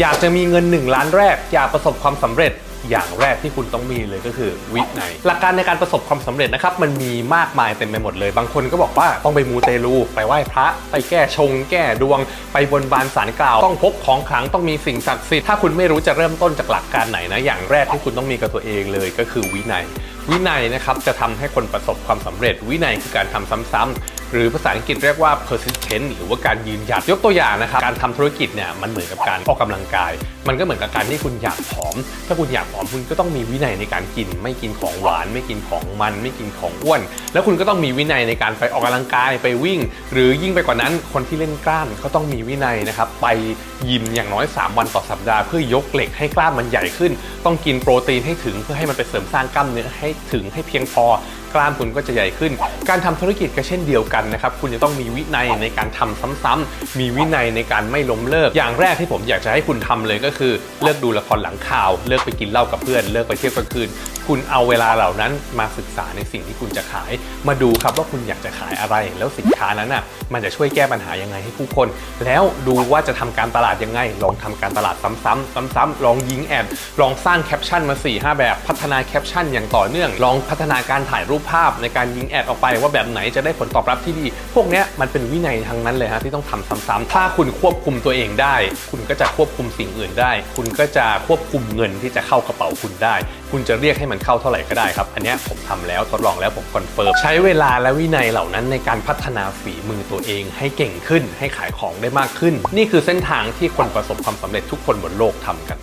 อยากจะมีเงิน 1 ล้านแรก อยากประสบความสำเร็จอย่างแรกที่คุณต้องมีเลยก็คือวินัยหลักการในการประสบความสำเร็จนะครับมันมีมากมายเต็มไปหมดเลย บางคนก็บอกว่าต้องไปมูเตลู ไปไหว้พระ ไปแก้ชง แก้ดวง ไปบนบานสารกล่าว ต้องพกของขลังต้องมีสิ่งศักดิ์สิทธิ์ถ้าคุณไม่รู้จะเริ่มต้นจากหลักการไหนนะอย่างแรกที่คุณต้องมีกับตัวเองเลยก็คือวินัย วินัยนะครับจะทำให้คนประสบความสำเร็จ วินัยคือการทำซ้ำๆ หรือภาษาอังกฤษเรียกว่า persistent หรือว่าการยืนหยัดยกตัวอย่างนะครับ การทำธุรกิจเนี่ยมันเหมือนกับการออกกำลังกาย มันก็เหมือนกับการที่คุณอยากผอม ถ้าคุณอยากผอมคุณก็ต้องมีวินัยในการกิน ไม่กินของหวาน ไม่กินของมัน ไม่กินของอ้วน แล้วคุณก็ต้องมีวินัยในการไปออกกำลังกายไปวิ่ง หรือยิ่งไปกว่านั้นคนที่เล่นกล้ามก็ต้องมีวินัยนะครับไปยิมอย่างน้อย 3 วันต่อสัปดาห์เพื่อยกเหล็กให้กล้ามมันใหญ่ขึ้น ต้องกินโปรตีนให้ถึงเพื่อให้มันไปเสริมสร้างกล้ามเนื้อให้ถึงให้เพียงพอ กล้ามคุณก็จะใหญ่ขึ้น การทำธุรกิจก็เช่นเดียวกันนะครับ คุณจะต้องมีวินัยในการทำซ้ำๆมีวินัยในการไม่ล้มเลิก อย่างแรกที่ผมอยากจะให้คุณทำเลยก็คือ เลิกดูละครหลังข่าว เลิกไปกินเหล้ากับเพื่อน เลิกไปเที่ยวกลางคืน คุณเอาเวลาเหล่านั้นมาศึกษาในสิ่งที่คุณจะขาย มาดูครับว่าคุณอยากจะขายอะไร แล้วสินค้านั้นน่ะ มันจะช่วยแก้ปัญหายังไงให้ผู้คน แล้วดูว่าจะทำการตลาดยังไง ลองทำการตลาดซ้ำๆซ้ำๆลองยิงแอด ลองสร้างแคปชั่นมา4 5แบบ พัฒนาแคปชั่นอย่างต่อเนื่อง ลองพัฒนาการถ่ายรูปภาพในการยิงแอดออกไปว่าแบบไหนจะได้ผลตอบรับที่ดี พวกนี้มันเป็นวินัยทั้งนั้นเลยฮะที่ต้องทำซ้ำๆถ้าคุณควบคุมตัวเองได้ คุณก็จะควบคุมสิ่งอื่นได้ คุณก็จะควบคุมเงินที่จะเข้ากระเป๋าคุณได้ คุณจะเรียกให้มันเข้าเท่าไหร่ก็ได้ครับ อันนี้ผมทำแล้วทดลองแล้วผมคอนเฟิร์มใช้เวลาและวินัยเหล่านั้นในการพัฒนาฝีมือตัวเองให้เก่งขึ้น ให้ขายของได้มากขึ้น นี่คือเส้นทางที่คนประสบความสำเร็จทุกคนบนโลกทำกัน